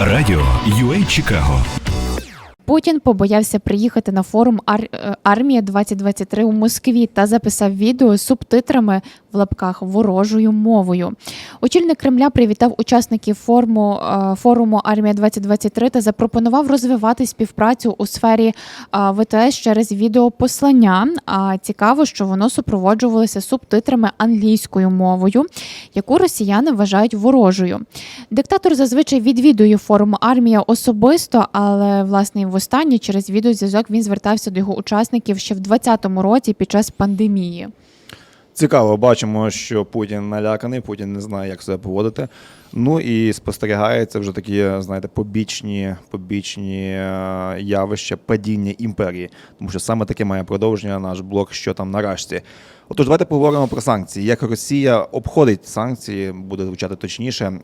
Радіо UA Чикаго Путін побоявся приїхати на форум е, Армія 2023 у Москві та записав відео з субтитрами в лапках ворожою мовою. Очільник Кремля привітав учасників форуму, е, форуму Армія 2023 та запропонував розвивати співпрацю у сфері е, ВТС через відеопослання. А цікаво, що воно супроводжувалося субтитрами англійською мовою, яку росіяни вважають ворожою. Диктатор зазвичай відвідує форум армія особисто, але власне востаннє через відеозв'язок він звертався до його учасників ще в 2020 році під час пандемії. Цікаво, бачимо, що Путін наляканий, Путін не знає, як себе поводити. Ну і спостерігається вже такі, знаєте, побічні, побічні е, явища падіння імперії. Тому що саме таке має продовження наш блок, що там на рашці. Отож, давайте поговоримо про санкції. Як Росія обходить санкції, буде звучати точніше, е,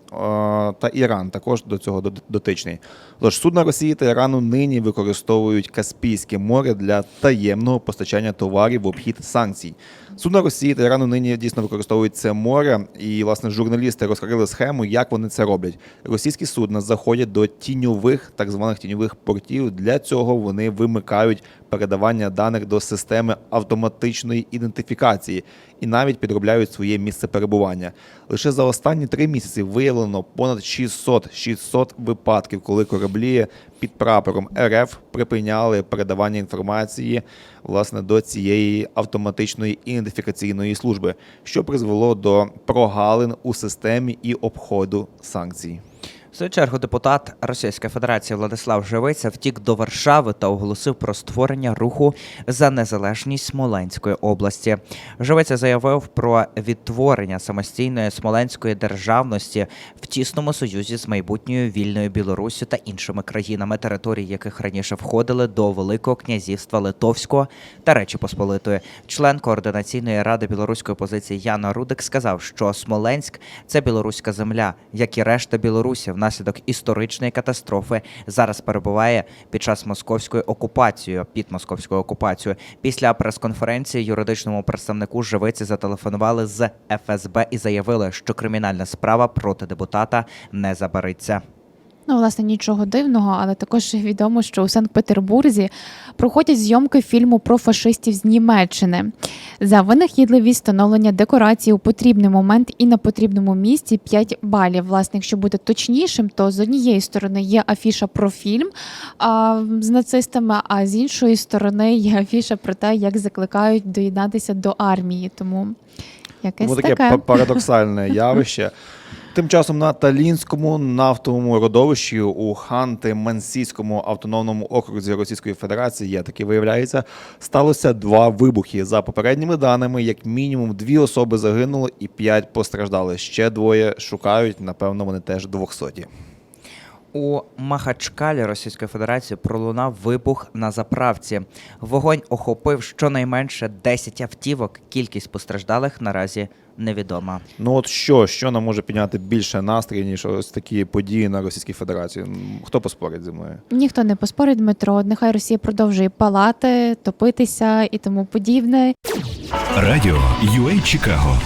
та Іран також до цього дотичний. Тож судна Росії та Ірану нині використовують Каспійське море для таємного постачання товарів в обхід санкцій. Судна Росії та Ірану нині дійсно використовують це море, і власне журналісти розкрили схему, як вони це роблять. Російські судна заходять до тіньових, так званих тіньових портів. Для цього вони вимикають передавання даних до системи автоматичної ідентифікації і навіть підробляють своє місце перебування. Лише за останні три місяці виявлено понад 600, 600 випадків, коли кораблі під прапором РФ припиняли передавання інформації власне до цієї автоматичної ідентифікаційної служби, що призвело до прогалин у системі і обходу санкцій. В свою чергу депутат Російської Федерації Владислав Живиця втік до Варшави та оголосив про створення руху за незалежність Смоленської області. Живиця заявив про відтворення самостійної смоленської державності в тісному союзі з майбутньою вільною Білоруссю та іншими країнами, території яких раніше входили до Великого князівства Литовського та Речі Посполитої. Член координаційної ради білоруської опозиції Яна Рудик сказав, що Смоленськ це білоруська земля, як і решта Білорусі, внаслідок історичної катастрофи зараз перебуває під час московської окупації, під московською окупацією. Після прес-конференції юридичному представнику живиці зателефонували з ФСБ і заявили, що кримінальна справа проти депутата не забариться. Ну, власне, нічого дивного, але також відомо, що у Санкт-Петербурзі проходять зйомки фільму про фашистів з Німеччини. За винахідливість встановлення декорації у потрібний момент і на потрібному місці 5 балів. Власне, якщо бути точнішим, то з однієї сторони є афіша про фільм а, з нацистами, а з іншої сторони є афіша про те, як закликають доєднатися до армії. Тому якесь таке таке. парадоксальне явище. Тим часом на Талінському нафтовому родовищі у Ханти-Мансійському автономному окрузі Російської Федерації, є таки виявляється, сталося два вибухи. За попередніми даними, як мінімум дві особи загинули і п'ять постраждали. Ще двоє шукають. Напевно, вони теж двохсоті. У Махачкалі Російської Федерації пролунав вибух на заправці. Вогонь охопив щонайменше 10 автівок. Кількість постраждалих наразі невідома. Ну от що, що нам може підняти більше настрій, ніж ось такі події на Російській Федерації? Хто поспорить зі мною? Ніхто не поспорить, Дмитро. Нехай Росія продовжує палати, топитися і тому подібне. Радіо UA Чикаго